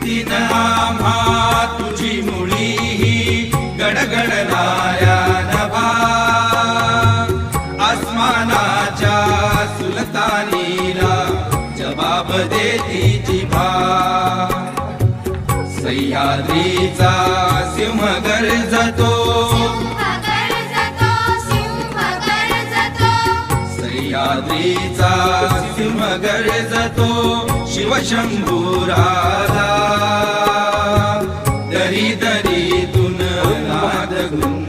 आम्हा तुझी मुळी ही गडगडणाऱ्या नभा आसमानाच्या सुलतानीला जबाब देती जिभा सह्याद्रीचा सिंह गरजतो गरजतो गरजतो शिवशंभूरा يريد ريدنا العدد